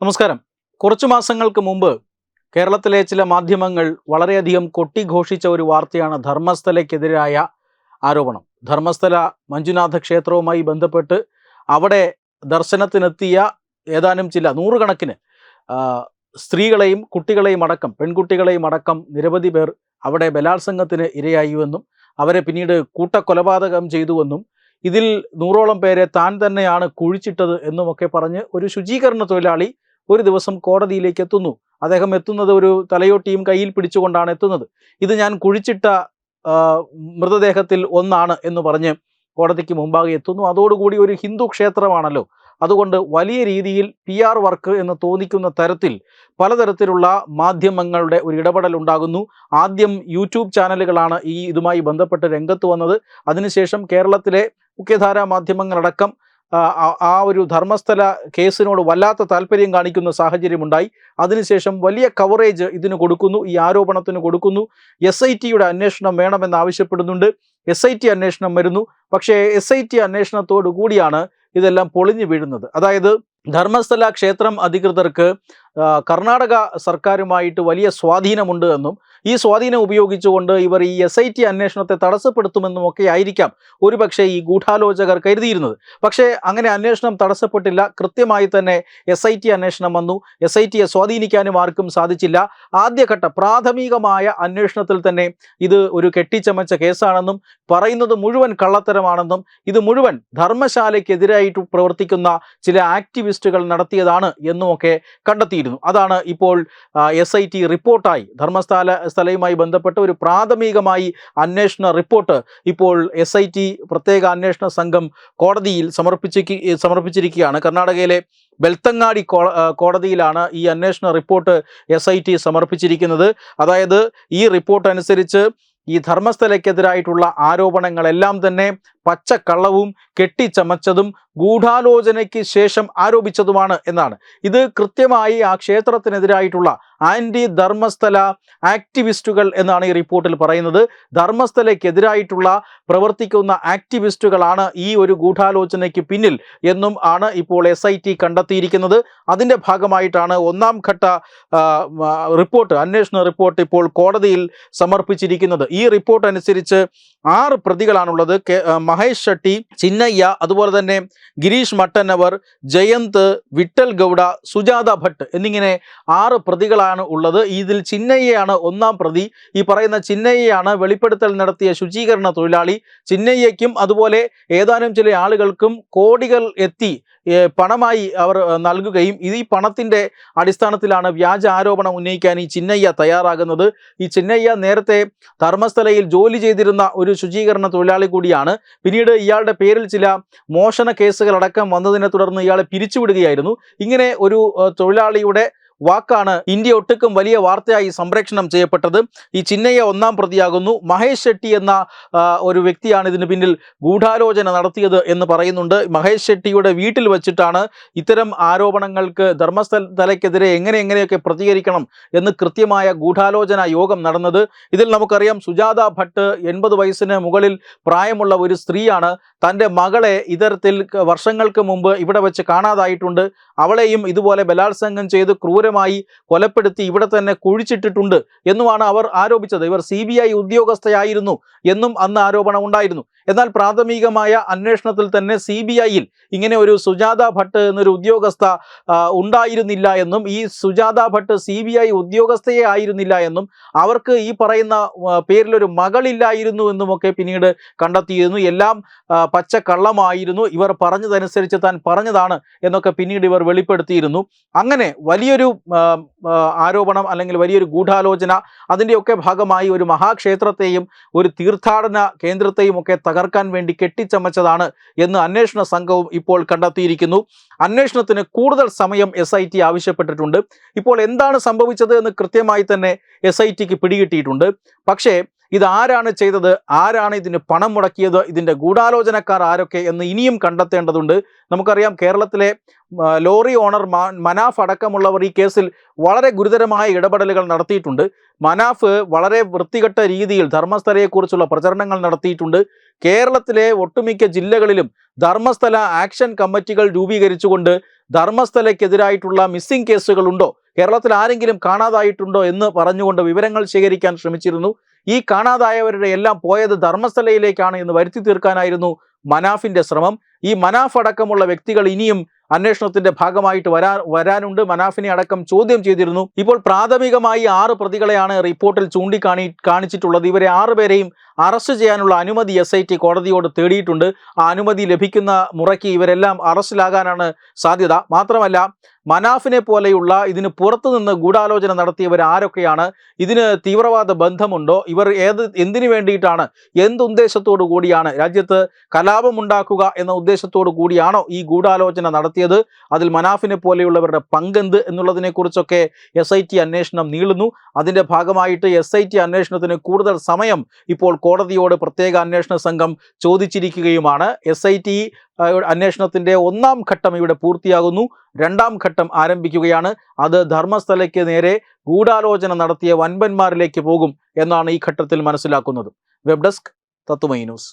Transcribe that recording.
നമസ്കാരം. കുറച്ചു മാസങ്ങൾക്ക് മുമ്പ് കേരളത്തിലെ ചില മാധ്യമങ്ങൾ വളരെയധികം കൊട്ടിഘോഷിച്ച ഒരു വാർത്തയാണ് ധർമ്മസ്ഥലയ്ക്കെതിരായ ആരോപണം. ധർമ്മസ്ഥല മഞ്ജുനാഥ ക്ഷേത്രവുമായി ബന്ധപ്പെട്ട് അവിടെ ദർശനത്തിനെത്തിയ ഏതാനും ചില നൂറുകണക്കിന് സ്ത്രീകളെയും കുട്ടികളെയും അടക്കം പെൺകുട്ടികളെയും അടക്കം നിരവധി പേർ അവിടെ ബലാത്സംഗത്തിന് ഇരയായുവെന്നും അവരെ പിന്നീട് കൂട്ടക്കൊലപാതകം ചെയ്തുവെന്നും ഇതിൽ നൂറോളം പേരെ താൻ തന്നെയാണ് കുഴിച്ചിട്ടത് എന്നുമൊക്കെ പറഞ്ഞ് ഒരു ശുചീകരണ തൊഴിലാളി ഒരു ദിവസം കോടതിയിലേക്ക് എത്തുന്നു. അദ്ദേഹം എത്തുന്നത് ഒരു തലയോട്ടിയും കയ്യിൽ പിടിച്ചുകൊണ്ടാണ് എത്തുന്നത്. ഇത് ഞാൻ കുഴിച്ചിട്ട മൃതദേഹത്തിൽ ഒന്നാണ് എന്ന് പറഞ്ഞ് കോടതിക്ക് മുമ്പാകെ എത്തുന്നു. അതോടുകൂടി ഒരു ഹിന്ദു ക്ഷേത്രമാണല്ലോ. അതുകൊണ്ട് വലിയ രീതിയിൽ പി ആർ വർക്ക് എന്ന് തോന്നിക്കുന്ന തരത്തിൽ പലതരത്തിലുള്ള മാധ്യമങ്ങളുടെ ഒരു ഇടപെടൽ ഉണ്ടാകുന്നു. ആദ്യം യൂട്യൂബ് ചാനലുകളാണ് ഈ ഇതുമായി ബന്ധപ്പെട്ട് രംഗത്ത് വന്നത്. അതിനുശേഷം കേരളത്തിലെ മുഖ്യധാരാ മാധ്യമങ്ങളടക്കം ആ, ഒരു ധർമ്മസ്ഥല കേസിനോട് വല്ലാത്ത താല്പര്യം കാണിക്കുന്ന സാഹചര്യമുണ്ടായി. അതിനുശേഷം വലിയ കവറേജ് ഇതിന് കൊടുക്കുന്നു ഈ ആരോപണത്തിന് കൊടുക്കുന്നു. എസ് ഐ ടിയുടെ അന്വേഷണം വേണമെന്ന് ആവശ്യപ്പെടുന്നുണ്ട്. എസ് ഐ ടി അന്വേഷണം വരുന്നു. പക്ഷേ എസ് ഐ ടി അന്വേഷണത്തോടു കൂടിയാണ് ഇതെല്ലാം പൊളിഞ്ഞു വീഴുന്നത്. അതായത് ധർമ്മസ്ഥല ക്ഷേത്രം അധികൃതർക്ക് കർണാടക സർക്കാരുമായിട്ട് വലിയ സ്വാധീനമുണ്ട് എന്നും ഈ സ്വാധീനം ഉപയോഗിച്ചുകൊണ്ട് ഇവർ ഈ എസ് ഐ ടി അന്വേഷണത്തെ തടസ്സപ്പെടുത്തുമെന്നും ഒക്കെ ആയിരിക്കാം ഒരുപക്ഷെ ഈ ഗൂഢാലോചകർ കരുതിയിരുന്നത്. പക്ഷേ അങ്ങനെ അന്വേഷണം തടസ്സപ്പെട്ടില്ല. കൃത്യമായി തന്നെ എസ് ഐ ടി അന്വേഷണം വന്നു. എസ് ഐ ടിയെ സ്വാധീനിക്കാനും ആർക്കും സാധിച്ചില്ല. ആദ്യഘട്ട പ്രാഥമികമായ അന്വേഷണത്തിൽ തന്നെ ഇത് ഒരു കെട്ടിച്ചമച്ച കേസാണെന്നും പറയുന്നത് മുഴുവൻ കള്ളത്തരമാണെന്നും ഇത് മുഴുവൻ ധർമ്മശാലയ്ക്കെതിരായിട്ട് പ്രവർത്തിക്കുന്ന ചില ആക്ടിവിസ്റ്റുകൾ നടത്തിയതാണ് എന്നുമൊക്കെ കണ്ടെത്തിയിരുന്നു. അതാണ് ഇപ്പോൾ എസ് ഐ ടി റിപ്പോർട്ടായി. ധർമ്മസ്ഥല സ്ഥലയുമായി ബന്ധപ്പെട്ട ഒരു പ്രാഥമികമായി അന്വേഷണ റിപ്പോർട്ട് ഇപ്പോൾ എസ് പ്രത്യേക അന്വേഷണ സംഘം കോടതിയിൽ സമർപ്പിച്ചിരിക്കുക സമർപ്പിച്ചിരിക്കുകയാണ്. കർണാടകയിലെ ബെൽത്തങ്ങാടി കോടതിയിലാണ് ഈ അന്വേഷണ റിപ്പോർട്ട് എസ് സമർപ്പിച്ചിരിക്കുന്നത്. അതായത് ഈ റിപ്പോർട്ട് അനുസരിച്ച് ഈ ധർമ്മസ്ഥലയ്ക്കെതിരായിട്ടുള്ള ആരോപണങ്ങളെല്ലാം തന്നെ പച്ചക്കള്ളവും കെട്ടിച്ചമച്ചതും ഗൂഢാലോചനയ്ക്ക് ശേഷം ആരോപിച്ചതുമാണ് എന്നാണ്. ഇത് കൃത്യമായി ആ ക്ഷേത്രത്തിനെതിരായിട്ടുള്ള ആന്റി ധർമ്മസ്ഥല ആക്ടിവിസ്റ്റുകൾ എന്നാണ് ഈ റിപ്പോർട്ടിൽ പറയുന്നത്. ധർമ്മസ്ഥലയ്ക്കെതിരായിട്ടുള്ള പ്രവർത്തിക്കുന്ന ആക്ടിവിസ്റ്റുകളാണ് ഈ ഒരു ഗൂഢാലോചനയ്ക്ക് പിന്നിൽ എന്നും ആണ് ഇപ്പോൾ എസ് ഐ ടി കണ്ടെത്തിയിരിക്കുന്നത്. അതിന്റെ ഭാഗമായിട്ടാണ് ഒന്നാം ഘട്ട റിപ്പോർട്ട് അന്വേഷണ റിപ്പോർട്ട് ഇപ്പോൾ കോടതിയിൽ സമർപ്പിച്ചിരിക്കുന്നത്. ഈ റിപ്പോർട്ട് അനുസരിച്ച് ആറ് പ്രതികളാണുള്ളത്. കെ- മഹേഷ് ഷെട്ടി ചിന്നയ്യ അതുപോലെ തന്നെ ഗിരീഷ് മട്ടന്നവർ ജയന്ത് വിട്ടൽ ഗൗഡ സുജാത ഭട്ട് എന്നിങ്ങനെ ആറ് പ്രതികളാണ് ഉള്ളത്. ഇതിൽ ചിന്നയ്യയാണ് ഒന്നാം പ്രതി. ഈ പറയുന്ന ചിന്നയ്യയാണ് വെളിപ്പെടുത്തൽ നടത്തിയ ശുചീകരണ തൊഴിലാളി. ചിന്നയ്യയ്ക്കും അതുപോലെ ഏതാനും ചില ആളുകൾക്കും കോടികൾ എത്തി പണമായി അവർ നൽകുകയും ഈ പണത്തിന്റെ അടിസ്ഥാനത്തിലാണ് വ്യാജ ആരോപണം ഉന്നയിക്കാൻ ഈ ചിന്നയ്യ തയ്യാറാകുന്നത്. ഈ ചിന്നയ്യ നേരത്തെ ധർമ്മസ്ഥലയിൽ ജോലി ചെയ്തിരുന്ന ഒരു ശുചീകരണ തൊഴിലാളി കൂടിയാണ്. പിന്നീട് ഇയാളുടെ പേരിൽ ചില മോഷണ കേസുകൾ അടക്കം വന്നതിനെ തുടർന്ന് ഇയാളെ പിരിച്ചുവിടുകയായിരുന്നു. ഇങ്ങനെ ഒരു തൊഴിലാളിയുടെ വാക്കാണ് ഇന്ത്യ ഒട്ടുക്കും വലിയ വാർത്തയായി സംപ്രേക്ഷണം ചെയ്യപ്പെട്ടത്. ഈ ചിന്നയ്യ ഒന്നാം പ്രതിയാകുന്നു. മഹേഷ് ഷെട്ടി എന്ന ഒരു വ്യക്തിയാണ് ഇതിന് പിന്നിൽ ഗൂഢാലോചന നടത്തിയത് എന്ന് പറയുന്നുണ്ട്. മഹേഷ് ഷെട്ടിയുടെ വീട്ടിൽ വച്ചിട്ടാണ് ഇത്തരം ആരോപണങ്ങൾക്ക് ധർമ്മസ്ഥലയ്ക്കെതിരെ എങ്ങനെ എങ്ങനെയൊക്കെ പ്രതികരിക്കണം എന്ന് കൃത്യമായ ഗൂഢാലോചന യോഗം നടന്നത്. ഇതിൽ നമുക്കറിയാം സുജാത ഭട്ട് എൺപത് വയസ്സിന് മുകളിൽ പ്രായമുള്ള ഒരു സ്ത്രീയാണ്. തന്റെ മകളെ ഇത്തരത്തിൽ വർഷങ്ങൾക്ക് മുമ്പ് ഇവിടെ വെച്ച് കാണാതായിട്ടുണ്ട്. അവളെയും ഇതുപോലെ ബലാത്സംഗം ചെയ്ത് ക്രൂരമായി കൊലപ്പെടുത്തി ഇവിടെ തന്നെ കുഴിച്ചിട്ടിട്ടുണ്ട് എന്നുമാണ് അവർ ആരോപിച്ചത്. ഇവർ സി ബി ഐ ഉദ്യോഗസ്ഥയായിരുന്നു എന്നും അന്ന് ആരോപണം ഉണ്ടായിരുന്നു. എന്നാൽ പ്രാഥമികമായ അന്വേഷണത്തിൽ തന്നെ സി ബി ഐയിൽ ഇങ്ങനെ ഒരു സുജാത ഭട്ട് എന്നൊരു ഉദ്യോഗസ്ഥ ഉണ്ടായിരുന്നില്ല എന്നും ഈ Sujatha Bhat C B I ഉദ്യോഗസ്ഥയെ ആയിരുന്നില്ല എന്നും അവർക്ക് ഈ പറയുന്ന പേരിലൊരു മകളില്ലായിരുന്നു എന്നുമൊക്കെ പിന്നീട് കണ്ടെത്തിയിരുന്നു. എല്ലാം പച്ചക്കള്ളമായിരുന്നു. ഇവർ പറഞ്ഞതനുസരിച്ച് താൻ പറഞ്ഞതാണ് എന്നൊക്കെ പിന്നീട് ഇവർ വെളിപ്പെടുത്തിയിരുന്നു. അങ്ങനെ വലിയൊരു ആരോപണം അല്ലെങ്കിൽ വലിയൊരു ഗൂഢാലോചന അതിന്റെയൊക്കെ ഭാഗമായി ഒരു മഹാക്ഷേത്രത്തെയും ഒരു തീർത്ഥാടന കേന്ദ്രത്തെയും ഒക്കെ തകർക്കാൻ വേണ്ടി കെട്ടിച്ചമച്ചതാണ് എന്ന് അന്വേഷണ സംഘവും ഇപ്പോൾ കണ്ടെത്തിയിരിക്കുന്നു. അന്വേഷണത്തിന് കൂടുതൽ സമയം എസ് ഐ ടി ആവശ്യപ്പെട്ടിട്ടുണ്ട്. ഇപ്പോൾ എന്താണ് സംഭവിച്ചത് എന്ന് കൃത്യമായി തന്നെ എസ് ഐ ടിക്ക് പിടികിട്ടിയിട്ടുണ്ട്. പക്ഷേ ഇത് ആരാണ് ചെയ്തത്? ആരാണ് ഇതിന് പണം മുടക്കിയത്? ഇതിന്റെ ഗൂഢാലോചനക്കാർ ആരൊക്കെ എന്ന് ഇനിയും കണ്ടെത്തേണ്ടതുണ്ട്. നമുക്കറിയാം കേരളത്തിലെ ലോറി ഓണർ മനാഫ് അടക്കമുള്ളവർ ഈ കേസിൽ വളരെ ഗുരുതരമായ ഇടപെടലുകൾ നടത്തിയിട്ടുണ്ട്. മനാഫ് വളരെ വൃത്തികെട്ട രീതിയിൽ ധർമ്മസ്ഥലയെക്കുറിച്ചുള്ള പ്രചരണങ്ങൾ നടത്തിയിട്ടുണ്ട്. കേരളത്തിലെ ഒട്ടുമിക്ക ജില്ലകളിലും ധർമ്മസ്ഥല ആക്ഷൻ കമ്മിറ്റികൾ രൂപീകരിച്ചുകൊണ്ട് ധർമ്മസ്ഥലയ്ക്കെതിരായിട്ടുള്ള മിസ്സിംഗ് കേസുകളുണ്ടോ? കേരളത്തിൽ ആരെങ്കിലും കാണാതായിട്ടുണ്ടോ എന്ന് പറഞ്ഞുകൊണ്ട് വിവരങ്ങൾ ശേഖരിക്കാൻ ശ്രമിച്ചിരുന്നു. ഈ കാണാതായവരുടെ എല്ലാം പോയത് ധർമ്മസ്ഥലയിലേക്കാണ് എന്ന് വരുത്തി തീർക്കാനായിരുന്നു മനാഫിന്റെ ശ്രമം. ഈ മനാഫ് അടക്കമുള്ള വ്യക്തികൾ ഇനിയും അന്വേഷണത്തിന്റെ ഭാഗമായിട്ട് വരാ വരാനുണ്ട്. മനാഫിനെ അടക്കം ചോദ്യം ചെയ്തിരുന്നു. ഇപ്പോൾ പ്രാഥമികമായി ആറ് പ്രതികളെയാണ് റിപ്പോർട്ടിൽ ചൂണ്ടിക്കാണി കാണിച്ചിട്ടുള്ളത്. ഇവരെ ആറുപേരെയും അറസ്റ്റ് ചെയ്യാനുള്ള അനുമതി എസ് ഐ ടി കോടതിയോട് തേടിയിട്ടുണ്ട്. ആ അനുമതി ലഭിക്കുന്ന മുറയ്ക്ക് ഇവരെല്ലാം അറസ്റ്റിലാകാനാണ് സാധ്യത. മാത്രമല്ല മനാഫിനെ പോലെയുള്ള ഇതിന് പുറത്തുനിന്ന് ഗൂഢാലോചന നടത്തിയവർ ആരൊക്കെയാണ്? ഇതിന് തീവ്രവാദ ബന്ധമുണ്ടോ? ഇവർ ഏത് എന്തിനു വേണ്ടിയിട്ടാണ്? എന്തുദ്ദേശത്തോടു കൂടിയാണ്? രാജ്യത്ത് കലാപമുണ്ടാക്കുക എന്ന ഉദ്ദേശത്തോടു കൂടിയാണോ ഈ ഗൂഢാലോചന നടത്തിയത്? അതിൽ മനാഫിനെ പോലെയുള്ളവരുടെ പങ്കെന്ത് എന്നുള്ളതിനെക്കുറിച്ചൊക്കെ എസ് ഐ ടി അന്വേഷണം നീളുന്നു. അതിന്റെ ഭാഗമായിട്ട് എസ് ഐ ടി അന്വേഷണത്തിന് കൂടുതൽ സമയം ഇപ്പോൾ കോടതിയോട് പ്രത്യേക അന്വേഷണ സംഘം ചോദിച്ചിരിക്കുകയുമാണ്. എസ് ഐ ടി അന്വേഷണത്തിന്റെ ഒന്നാം ഘട്ടം ഇവിടെ പൂർത്തിയാകുന്നു. രണ്ടാം ഘട്ടം ആരംഭിക്കുകയാണ്. അത് ധർമ്മസ്ഥലയ്ക്ക് നേരെ ഗൂഢാലോചന നടത്തിയ വൻപന്മാരിലേക്ക് പോകും എന്നാണ് ഈ ഘട്ടത്തിൽ മനസ്സിലാക്കുന്നത്. Web desk Tatwamayi news.